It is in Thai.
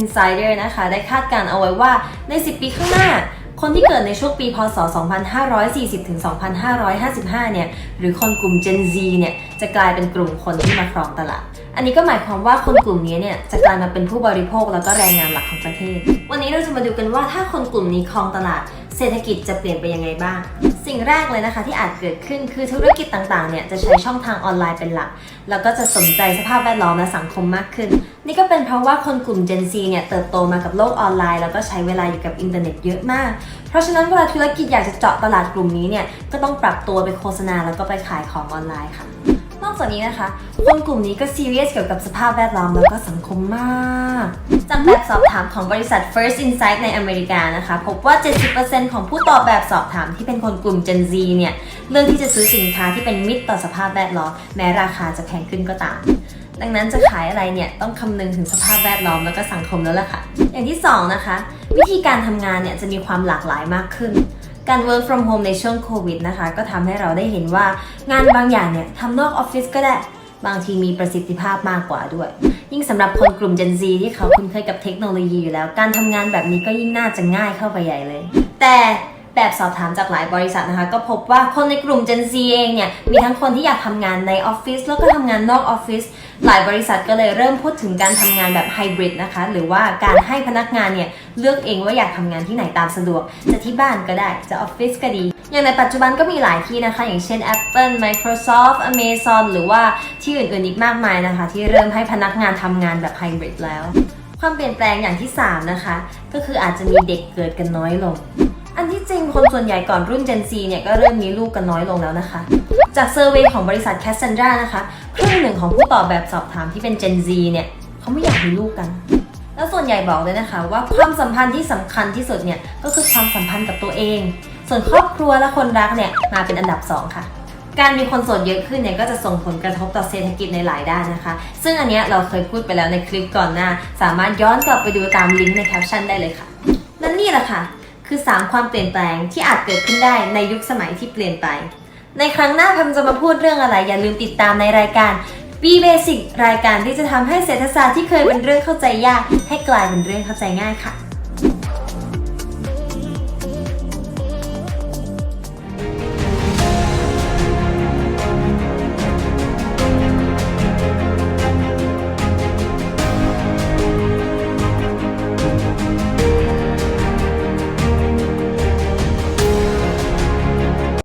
Insider นะคะ ได้คาดการณ์เอาไว้ว่าใน 10 ปีข้างหน้า คนที่เกิดในช่วงปี พศ 2540 ถึง 2555 เนี่ย หรือคนกลุ่ม Gen Z เนี่ย จะกลายเป็นกลุ่มคนที่มาครองตลาดอันนี้ก็หมายความว่าคนกลุ่มนี้เนี่ยจะกลายมาเป็นผู้บริโภคแล้วก็แรงงานหลักของประเทศ วันนี้เราจะมาดูกันว่าถ้าคนกลุ่มนี้ครองตลาด เศรษฐกิจจะเปลี่ยนไปยังไงบ้าง สิ่งแรกเลยนะคะที่อาจเกิดขึ้นคือธุรกิจต่างๆเนี่ยจะใช้ช่องทางออนไลน์เป็นหลัก แล้วก็จะสนใจสภาพแวดล้อมและสังคมมากขึ้น นี่ก็เป็นเพราะว่าคนกลุ่ม Gen Z เนี่ยเติบโตมากับโลกออนไลน์ แล้วก็ใช้เวลาอยู่กับอินเทอร์เน็ตเยอะมาก เพราะฉะนั้นเวลาธุรกิจอยากจะเจาะตลาดกลุ่มนี้เนี่ยก็ต้องปรับตัวไปโฆษณาแล้วก็ไปขายของออนไลน์ค่ะ นอกจากนี้นะคะ คนกลุ่มนี้ก็ซีเรียสเกี่ยวกับสภาพแวดล้อมแล้วก็สังคมมากจากแบบสอบถามของบริษัท First Insight ในอเมริกานะคะ พบว่า 70%ของผู้ตอบแบบสอบถามที่เป็นคนกลุ่ม Gen Z เนี่ยเลือกที่จะซื้อสินค้าที่เป็นมิตรต่อสภาพแวดล้อมแม้ราคาจะแพงขึ้นก็ตาม ดังนั้นจะขายอะไรเนี่ยต้องคำนึงถึงสภาพแวดล้อมแล้วก็สังคมแล้วล่ะค่ะ อย่างที่2นะคะวิธีการทำงานเนี่ยจะมีความหลากหลายมากขึ้น การ work from home ในช่วงโควิดนะคะก็ทำให้เราได้เห็นว่างานบางอย่างเนี่ยทำนอกออฟฟิศก็ได้บางทีมีประสิทธิภาพมากกว่าด้วย ยิ่งสำหรับคนกลุ่ม Gen Z ที่เขาคุ้นเคยกับเทคโนโลยีอยู่แล้ว การทำงานแบบนี้ก็ยิ่งน่าจะง่ายเข้าไปใหญ่เลย แต่ แบบสอบถามจากหลายบริษัทนะคะ ก็พบว่าคนในกลุ่ม Gen Z เองเนี่ย มีทั้งคนที่อยากทำงานในออฟฟิศแล้วก็ทำงานนอกออฟฟิศหลายบริษัทก็เลยเริ่มพูดถึงการทำงานแบบไฮบริดนะคะ หรือว่าการให้พนักงานเนี่ยเลือกเองว่าอยากทำงานที่ไหนตามสะดวก จะที่บ้านก็ได้จะออฟฟิศก็ดี อย่างในปัจจุบันก็มีหลายที่นะคะ อย่างเช่น Apple Microsoft Amazon หรือว่าที่อื่นๆอีกมากมายนะคะ ที่เริ่มให้พนักงานทำงานแบบไฮบริดแล้ว ความเปลี่ยนแปลงอย่างที่ 3 นะคะ ก็คืออาจจะมีเด็กเกิดกันน้อยลง อันที่จริงคนส่วนใหญ่ก่อนรุ่น Gen Z เนี่ยก็เริ่มมีลูกกันน้อยลงแล้วนะคะ จากเซอร์เวยของบริษัท Cassandra นะคะครึ่งหนึ่งของผู้ตอบแบบสอบถามที่เป็น Gen Z เนี่ยเขาไม่อยากมีลูกกัน แล้วส่วนใหญ่บอกเลยนะคะว่าความสัมพันธ์ที่สำคัญที่สุดเนี่ยก็คือความสัมพันธ์กับตัวเอง ส่วนครอบครัวและคนรักเนี่ยมาเป็นอันดับสองค่ะการมีคนโสดเยอะขึ้นเนี่ยก็จะส่งผลกระทบต่อเศรษฐกิจในหลายด้านนะคะ ซึ่งอันเนี้ยเราเคยพูดไปแล้วในคลิปก่อนหน้า สามารถย้อนกลับไปดูตามลิงก์ในแคปชั่นได้เลยค่ะและนี่แหละค่ะ คือ 3 ความเปลี่ยนแปลงที่อาจเกิดขึ้นได้ในยุคสมัยที่เปลี่ยนไป ในครั้งหน้าพัมจะมาพูดเรื่องอะไร อย่าลืมติดตามในรายการ B Basic รายการที่จะทำให้เศรษฐศาสตร์ที่เคยเป็นเรื่องเข้าใจยาก ให้กลายเป็นเรื่องเข้าใจง่ายค่ะ